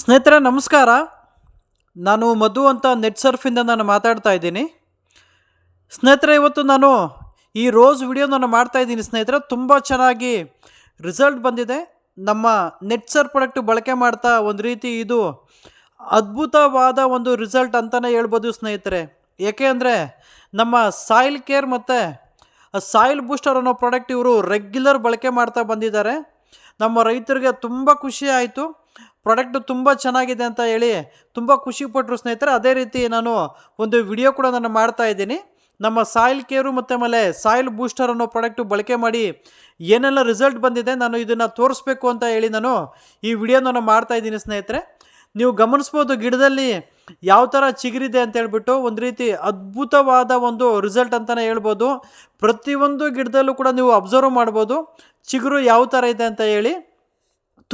ಸ್ನೇಹಿತರೆ, ನಮಸ್ಕಾರ. ನಾನು ಮಧು ಅಂತ ನೆಟ್ ಸರ್ಫಿಂದ ನಾನು ಮಾತಾಡ್ತಾ ಇದ್ದೀನಿ. ಸ್ನೇಹಿತರೆ, ಇವತ್ತು ನಾನು ಈ ರೋಸ್ ವಿಡಿಯೋ ನಾನು ಮಾಡ್ತಾ ಇದ್ದೀನಿ ಸ್ನೇಹಿತರೆ. ತುಂಬ ಚೆನ್ನಾಗಿ ರಿಸಲ್ಟ್ ಬಂದಿದೆ. ನಮ್ಮ ನೆಟ್ ಸರ್ ಪ್ರಾಡಕ್ಟ್ ಬಳಕೆ ಮಾಡ್ತಾ ಒಂದು ರೀತಿ ಇದು ಅದ್ಭುತವಾದ ಒಂದು ರಿಸಲ್ಟ್ ಅಂತಲೇ ಹೇಳ್ಬೋದು ಸ್ನೇಹಿತರೆ. ಏಕೆ ಅಂದರೆ ನಮ್ಮ ಸಾಯಿಲ್ ಕೇರ್ ಮತ್ತು ಸಾಯಿಲ್ ಬೂಸ್ಟರ್ ಅನ್ನೋ ಪ್ರಾಡಕ್ಟ್ ಇವರು ರೆಗ್ಯುಲರ್ ಬಳಕೆ ಮಾಡ್ತಾ ಬಂದಿದ್ದಾರೆ. ನಮ್ಮ ರೈತರಿಗೆ ತುಂಬ ಖುಷಿ ಆಯಿತು. ಪ್ರಾಡಕ್ಟು ತುಂಬ ಚೆನ್ನಾಗಿದೆ ಅಂತ ಹೇಳಿ ತುಂಬ ಖುಷಿ ಪಟ್ಟರು ಸ್ನೇಹಿತರೆ. ಅದೇ ರೀತಿ ನಾನು ಒಂದು ವಿಡಿಯೋ ಕೂಡ ನಾನು ಮಾಡ್ತಾ ಇದ್ದೀನಿ. ನಮ್ಮ ಸಾಯಿಲ್ ಕೇರು ಮತ್ತು ಆಮೇಲೆ ಸಾಯಿಲ್ ಬೂಸ್ಟರ್ ಅನ್ನೋ ಪ್ರಾಡಕ್ಟು ಬಳಕೆ ಮಾಡಿ ಏನೆಲ್ಲ ರಿಸಲ್ಟ್ ಬಂದಿದೆ ನಾನು ಇದನ್ನು ತೋರಿಸ್ಬೇಕು ಅಂತ ಹೇಳಿ ನಾನು ಈ ವಿಡಿಯೋ ನಾನು ಮಾಡ್ತಾ ಇದ್ದೀನಿ ಸ್ನೇಹಿತರೆ. ನೀವು ಗಮನಿಸ್ಬೋದು ಗಿಡದಲ್ಲಿ ಯಾವ ಥರ ಚಿಗುರಿದೆ ಅಂತ ಹೇಳ್ಬಿಟ್ಟು ಒಂದು ರೀತಿ ಅದ್ಭುತವಾದ ಒಂದು ರಿಸಲ್ಟ್ ಅಂತಲೇ ಹೇಳ್ಬೋದು. ಪ್ರತಿಯೊಂದು ಗಿಡದಲ್ಲೂ ಕೂಡ ನೀವು ಅಬ್ಸರ್ವ್ ಮಾಡ್ಬೋದು. ಚಿಗುರು ಯಾವ ಥರ ಇದೆ ಅಂತ ಹೇಳಿ.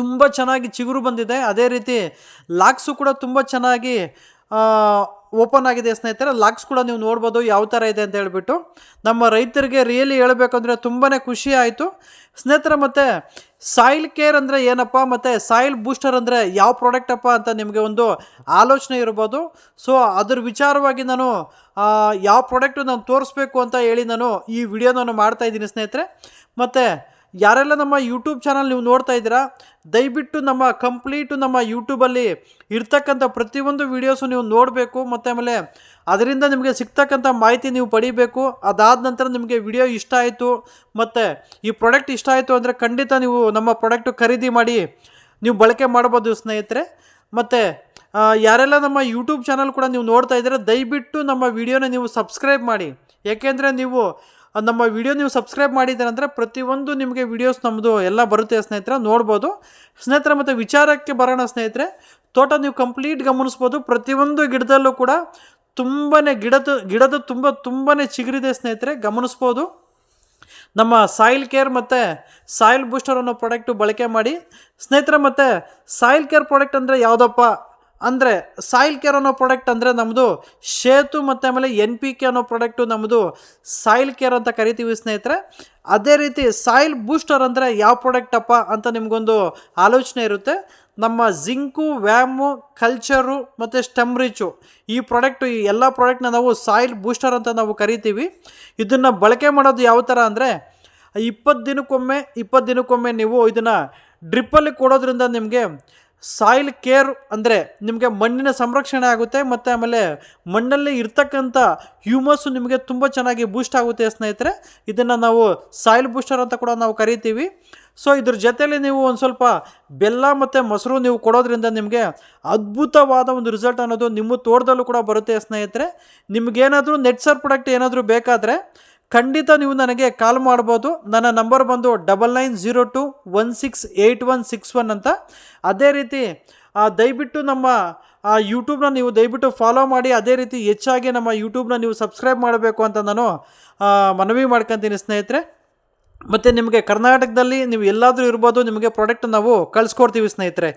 ತುಂಬ ಚೆನ್ನಾಗಿ ಚಿಗುರು ಬಂದಿದೆ. ಅದೇ ರೀತಿ ಲಾಕ್ಸು ಕೂಡ ತುಂಬ ಚೆನ್ನಾಗಿ ಓಪನ್ ಆಗಿದೆ ಸ್ನೇಹಿತರೆ. ಲಾಕ್ಸ್ ಕೂಡ ನೀವು ನೋಡ್ಬೋದು ಯಾವ ಥರ ಇದೆ ಅಂತ ಹೇಳಿಬಿಟ್ಟು. ನಮ್ಮ ರೈತರಿಗೆ ರಿಯಲಿ ಹೇಳಬೇಕಂದ್ರೆ ತುಂಬಾ ಖುಷಿ ಆಯಿತು. ಸ್ನೇಹಿತರೆ, ಮತ್ತು ಸಾಯಿಲ್ ಕೇರ್ ಅಂದರೆ ಏನಪ್ಪ, ಮತ್ತು ಸಾಯಿಲ್ ಬೂಸ್ಟರ್ ಅಂದರೆ ಯಾವ ಪ್ರಾಡಕ್ಟಪ್ಪ ಅಂತ ನಿಮಗೆ ಒಂದು ಆಲೋಚನೆ ಇರ್ಬೋದು. ಸೊ ಅದ್ರ ವಿಚಾರವಾಗಿ ನಾನು ಯಾವ ಪ್ರಾಡಕ್ಟು ನಾನು ತೋರಿಸ್ಬೇಕು ಅಂತ ಹೇಳಿ ನಾನು ಈ ವಿಡಿಯೋ ನಾನು ಮಾಡ್ತಾ ಇದ್ದೀನಿ ಸ್ನೇಹಿತರೆ. ಮತ್ತು ಯಾರೆಲ್ಲ ನಮ್ಮ ಯೂಟ್ಯೂಬ್ ಚಾನಲ್ ನೀವು ನೋಡ್ತಾ ಇದ್ದೀರಾ, ದಯವಿಟ್ಟು ನಮ್ಮ ಕಂಪ್ಲೀಟು ನಮ್ಮ ಯೂಟ್ಯೂಬಲ್ಲಿ ಇರ್ತಕ್ಕಂಥ ಪ್ರತಿಯೊಂದು ವೀಡಿಯೋಸು ನೀವು ನೋಡಬೇಕು, ಮತ್ತು ಆಮೇಲೆ ಅದರಿಂದ ನಿಮಗೆ ಸಿಗ್ತಕ್ಕಂಥ ಮಾಹಿತಿ ನೀವು ಪಡಿಬೇಕು. ಅದಾದ ನಂತರ ನಿಮಗೆ ವಿಡಿಯೋ ಇಷ್ಟ ಆಯಿತು, ಮತ್ತು ಈ ಪ್ರಾಡಕ್ಟ್ ಇಷ್ಟ ಆಯಿತು ಅಂದರೆ ಖಂಡಿತ ನೀವು ನಮ್ಮ ಪ್ರಾಡಕ್ಟು ಖರೀದಿ ಮಾಡಿ ನೀವು ಬಳಕೆ ಮಾಡ್ಬೋದು ಸ್ನೇಹಿತರೆ. ಮತ್ತು ಯಾರೆಲ್ಲ ನಮ್ಮ ಯೂಟ್ಯೂಬ್ ಚಾನಲ್ ಕೂಡ ನೀವು ನೋಡ್ತಾ ಇದ್ದೀರಾ, ದಯವಿಟ್ಟು ನಮ್ಮ ವಿಡಿಯೋನ ನೀವು ಸಬ್ಸ್ಕ್ರೈಬ್ ಮಾಡಿ. ಏಕೆಂದರೆ ನೀವು ನಮ್ಮ ವಿಡಿಯೋ ನೀವು ಸಬ್ಸ್ಕ್ರೈಬ್ ಮಾಡಿದ್ದೀರ ಅಂದರೆ ಪ್ರತಿಯೊಂದು ನಿಮಗೆ ವಿಡಿಯೋಸ್ ನಮ್ಮದು ಎಲ್ಲ ಬರುತ್ತೆ ಸ್ನೇಹಿತರೆ, ನೋಡ್ಬೋದು. ಸ್ನೇಹಿತರೆ, ಮತ್ತು ವಿಚಾರಕ್ಕೆ ಬರೋಣ ಸ್ನೇಹಿತರೆ, ತೋಟ ನೀವು ಕಂಪ್ಲೀಟ್ ಗಮನಿಸ್ಬೋದು. ಪ್ರತಿಯೊಂದು ಗಿಡದಲ್ಲೂ ಕೂಡ ತುಂಬಾ ಗಿಡದ ಗಿಡದ ತುಂಬ ತುಂಬಾ ಚಿಗುರಿದೆ ಸ್ನೇಹಿತರೆ, ಗಮನಿಸ್ಬೋದು. ನಮ್ಮ ಸಾಯಿಲ್ ಕೇರ್ ಮತ್ತು ಸಾಯಿಲ್ ಬೂಸ್ಟರ್ ಅನ್ನೋ ಪ್ರಾಡಕ್ಟು ಬಳಕೆ ಮಾಡಿ. ಸ್ನೇಹಿತರೆ, ಮತ್ತು ಸಾಯಿಲ್ ಕೇರ್ ಪ್ರಾಡಕ್ಟ್ ಅಂದರೆ ಯಾವುದಪ್ಪ? ಅಂದರೆ ಸಾಯಿಲ್ ಕೇರ್ ಅನ್ನೋ ಪ್ರಾಡಕ್ಟ್ ಅಂದರೆ ನಮ್ಮದು ಶೇತು ಮತ್ತು ಆಮೇಲೆ ಎನ್ ಪಿ ಕೆ ಅನ್ನೋ ಪ್ರಾಡಕ್ಟು ನಮ್ಮದು ಸಾಯಿಲ್ ಕೇರ್ ಅಂತ ಕರಿತೀವಿ ಸ್ನೇಹಿತರೆ. ಅದೇ ರೀತಿ ಸಾಯಿಲ್ ಬೂಸ್ಟರ್ ಅಂದರೆ ಯಾವ ಪ್ರಾಡಕ್ಟಪ್ಪ ಅಂತ ನಿಮಗೊಂದು ಆಲೋಚನೆ ಇರುತ್ತೆ. ನಮ್ಮ ಜಿಂಕು, ವ್ಯಾಮು, ಕಲ್ಚರು ಮತ್ತು ಸ್ಟೆಮ್ ರಿಚು ಈ ಪ್ರಾಡಕ್ಟು, ಈ ಎಲ್ಲ ಪ್ರಾಡಕ್ಟ್ನ ನಾವು ಸಾಯಿಲ್ ಬೂಸ್ಟರ್ ಅಂತ ನಾವು ಕರಿತೀವಿ. ಇದನ್ನು ಬಳಕೆ ಮಾಡೋದು ಯಾವ ಥರ ಅಂದರೆ ಇಪ್ಪತ್ತು ದಿನಕ್ಕೊಮ್ಮೆ ಇಪ್ಪತ್ತು ದಿನಕ್ಕೊಮ್ಮೆ ನೀವು ಇದನ್ನು ಡ್ರಿಪ್ಪಲ್ಲಿ ಕೊಡೋದ್ರಿಂದ ನಿಮಗೆ ಸಾಯಿಲ್ ಕೇರ್ ಅಂದರೆ ನಿಮಗೆ ಮಣ್ಣಿನ ಸಂರಕ್ಷಣೆ ಆಗುತ್ತೆ ಮತ್ತು ಆಮೇಲೆ ಮಣ್ಣಲ್ಲಿ ಇರ್ತಕ್ಕಂಥ ಹ್ಯೂಮಸ್ಸು ನಿಮಗೆ ತುಂಬ ಚೆನ್ನಾಗಿ ಬೂಸ್ಟ್ ಆಗುತ್ತೆ ಸ್ನೇಹಿತರೆ. ಇದನ್ನು ನಾವು ಸಾಯಿಲ್ ಬೂಸ್ಟರ್ ಅಂತ ಕೂಡ ನಾವು ಕರಿತೀವಿ. ಸೊ ಇದ್ರ ಜೊತೆಯಲ್ಲಿ ನೀವು ಒಂದು ಸ್ವಲ್ಪ ಬೆಲ್ಲ ಮತ್ತು ಮೊಸರು ನೀವು ಕೊಡೋದ್ರಿಂದ ನಿಮಗೆ ಅದ್ಭುತವಾದ ಒಂದು ರಿಸಲ್ಟ್ ಅನ್ನೋದು ನಿಮ್ಮ ತೋಟದಲ್ಲೂ ಕೂಡ ಬರುತ್ತೆ ಸ್ನೇಹಿತರೆ. ನಿಮಗೇನಾದರೂ ನೆಟ್ಸರ್ ಪ್ರಾಡಕ್ಟ್ ಏನಾದರೂ ಬೇಕಾದರೆ ಖಂಡಿತ ನೀವು ನನಗೆ ಕಾಲ್ ಮಾಡ್ಬೋದು. ನನ್ನ ನಂಬರ್ ಬಂದು double nine zero two one six eight one six one ಅಂತ. ಅದೇ ರೀತಿ ದಯವಿಟ್ಟು ನಮ್ಮ, ಆ ಯೂಟ್ಯೂಬ್ನ ನೀವು ದಯವಿಟ್ಟು ಫಾಲೋ ಮಾಡಿ. ಅದೇ ರೀತಿ ಹೆಚ್ಚಾಗಿ ನಮ್ಮ ಯೂಟ್ಯೂಬ್ನ ನೀವು ಸಬ್ಸ್ಕ್ರೈಬ್ ಮಾಡಬೇಕು ಅಂತ ನಾನು ಮನವಿ ಮಾಡ್ಕೊತೀನಿ ಸ್ನೇಹಿತರೆ. ಮತ್ತು ನಿಮಗೆ ಕರ್ನಾಟಕದಲ್ಲಿ ನೀವು ಎಲ್ಲಾದರೂ ಇರ್ಬೋದು, ನಿಮಗೆ ಪ್ರಾಡಕ್ಟ್ ನಾವು ಕಳಿಸ್ಕೊಡ್ತೀವಿ ಸ್ನೇಹಿತರೆ.